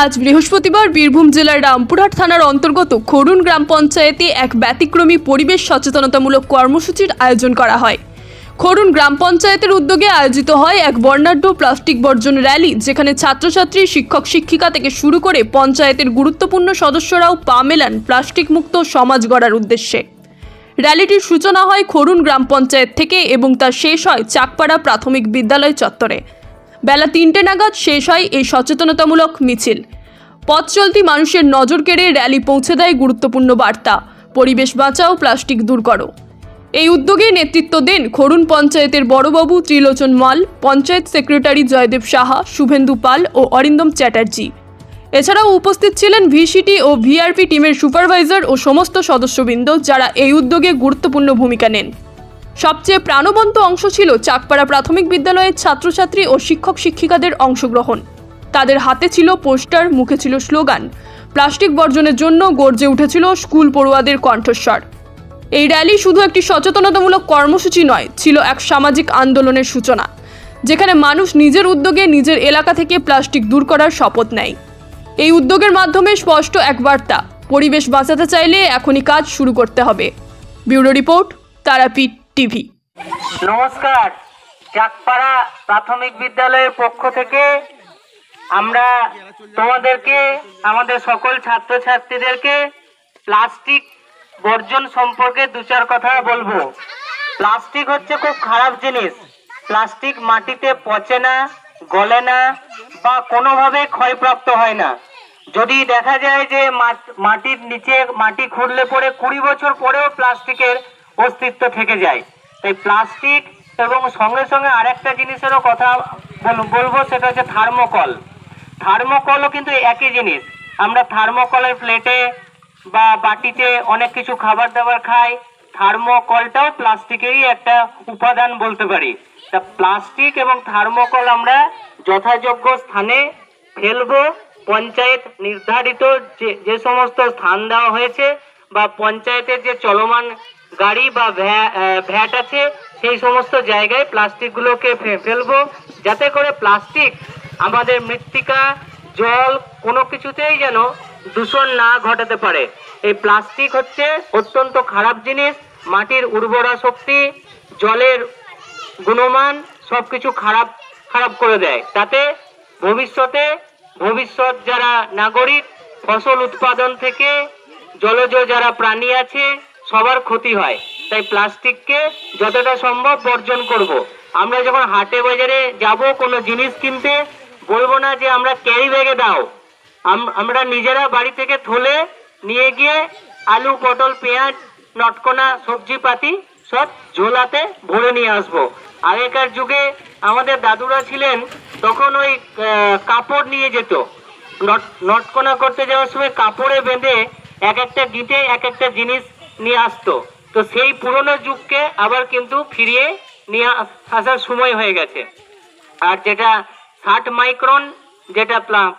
আজ বৃহস্পতিবার বীরভূম জেলার রামপুরহাট থানার অন্তর্গত খরুন গ্রাম পঞ্চায়েতে এক ব্যতিক্রমী পরিবেশ সচেতনতামূলক কর্মসূচির আয়োজন করা হয়। খরুন গ্রাম পঞ্চায়েতের উদ্যোগে আয়োজিত হয় এক বর্ণাঢ্য প্লাস্টিক বর্জন র্যালি, যেখানে ছাত্রছাত্রী, শিক্ষক, শিক্ষিকা থেকে শুরু করে পঞ্চায়েতের গুরুত্বপূর্ণ সদস্যরাও পা মেলান প্লাস্টিক মুক্ত সমাজ গড়ার উদ্দেশ্যে। র্যালিটির সূচনা হয় খরুন গ্রাম পঞ্চায়েত থেকে এবং তা শেষ হয় চাকপাড়া প্রাথমিক বিদ্যালয় চত্বরে। বেলা তিনটে নাগাদ শেষ হয় এই সচেতনতামূলক মিছিল। পথ চলতি মানুষের নজর কেড়ে র্যালি পৌঁছে দেয় গুরুত্বপূর্ণ বার্তা। পরিবেশ বাঁচাও, প্লাস্টিক দূর করো। এই উদ্যোগে নেতৃত্ব দেন খরুন পঞ্চায়েতের বড়বাবু ত্রিলোচন মাল, পঞ্চায়েত সেক্রেটারি জয়দেব সাহা, শুভেন্দু পাল ও অরিন্দম চ্যাটার্জি। এছাড়াও উপস্থিত ছিলেন ভিসিটি ও ভিআরপি টিমের সুপারভাইজার ও সমস্ত সদস্যবৃন্দ যারা এই উদ্যোগে গুরুত্বপূর্ণ ভূমিকা নেন। সবচেয়ে প্রাণবন্ত অংশ ছিল চাকপাড়া প্রাথমিক বিদ্যালয়ের ছাত্রছাত্রী ও শিক্ষক শিক্ষিকাদের অংশগ্রহণ। তাদের হাতে ছিল পোস্টার, মুখে ছিল স্লোগান। প্লাস্টিক বর্জনের জন্য গর্জে উঠেছিল স্কুল পড়ুয়াদের কণ্ঠস্বর। এই র্যালি শুধু একটি সচেতনতামূলক কর্মসূচি নয়, ছিল এক সামাজিক আন্দোলনের সূচনা, যেখানে মানুষ নিজের উদ্যোগে নিজের এলাকা থেকে প্লাস্টিক দূর করার শপথ নেয়। এই উদ্যোগের মাধ্যমে স্পষ্ট এক বার্তা, পরিবেশ বাঁচাতে চাইলে এখনই কাজ শুরু করতে হবে। Bureau report, Tarapith. টিভি। নমস্কার। চাকপাড়া প্রাথমিক বিদ্যালয়ের পক্ষ থেকে আমরা তোমাদেরকে, আমাদের সকল ছাত্রছাত্রীদেরকে প্লাস্টিক বর্জন সম্পর্কে দু চার কথা বলব। প্লাস্টিক হচ্ছে খুব খারাপ জিনিস। প্লাস্টিক মাটিতে পচে না, গলে না বা কোনোভাবে ক্ষয়প্রাপ্ত হয় না। যদি দেখা যায় যে মাটির নিচে মাটি খুঁড়লে পরে কুড়ি বছর পরেও প্লাস্টিকের অস্তিত্ব থেকে যায়। তাই প্লাস্টিক এবং সঙ্গে সঙ্গে আরেকটা জিনিসেরও কথা বল- বলব, সেটা হচ্ছে থার্মোকল। থার্মোকলও কিন্তু একই জিনিস। আমরা থার্মোকলের প্লেটে বা বাটিতে অনেক কিছু খাবার দাবার খাই। থার্মোকলটাও প্লাস্টিকেরই একটা উপাদান বলতে পারি। তা প্লাস্টিক এবং থার্মোকল আমরা যথাযোগ্য স্থানে ফেলব। পঞ্চায়েত নির্ধারিত যে যে সমস্ত স্থান দেওয়া হয়েছে বা পঞ্চায়েতের যে চলমান গাড়ি বা ভ্যা- ভ্যাট আছে, সেই সমস্ত জায়গায় প্লাস্টিকগুলোকে ফেলব। যাতে করে প্লাস্টিক আমাদের মৃত্তিকা, জল, কোনো কিছুতেই যেন দূষণ না ঘটাতে পারে। এই প্লাস্টিক হচ্ছে অত্যন্ত খারাপ জিনিস, মাটির উর্বরা শক্তি, জলের গুণমান সব কিছু খারাপ খারাপ করে দেয়। তাতে ভবিষ্যতে, ভবিষ্যৎ যারা নাগরিক, ফসল উৎপাদন থেকে জলজ যারা প্রাণী আছে সবার ক্ষতি হয়। তাই প্লাস্টিককে যতটা সম্ভব বর্জন করব। আমরা যখন হাটে বাজারে যাব, কোনো জিনিস কিনতে, বলব না যে আমরা ক্যারি ব্যাগে দাও। আম- আমরা নিজেরা বাড়ি থেকে থলে নিয়ে গিয়ে আলু, পটল, পেঁয়াজ, নটকোনা, সবজিপাতি সব ঝোলাতে ভরে নিয়ে আসব। আগেকার যুগে আমাদের দাদুরা ছিলেন, তখন ওই কাপড় নিয়ে যেত। নট নটকোনা করতে যাওয়ার সময় কাপড়ে বেঁধে এক একটা গিটে এক একটা জিনিস নিয়ে আসতো। তো সেই পুরনো যুগকে আবার কিন্তু ফিরিয়ে নিয়ে আসার সময় হয়ে গেছে। আর যেটা ষাট মাইক্রন যেটা প্লাস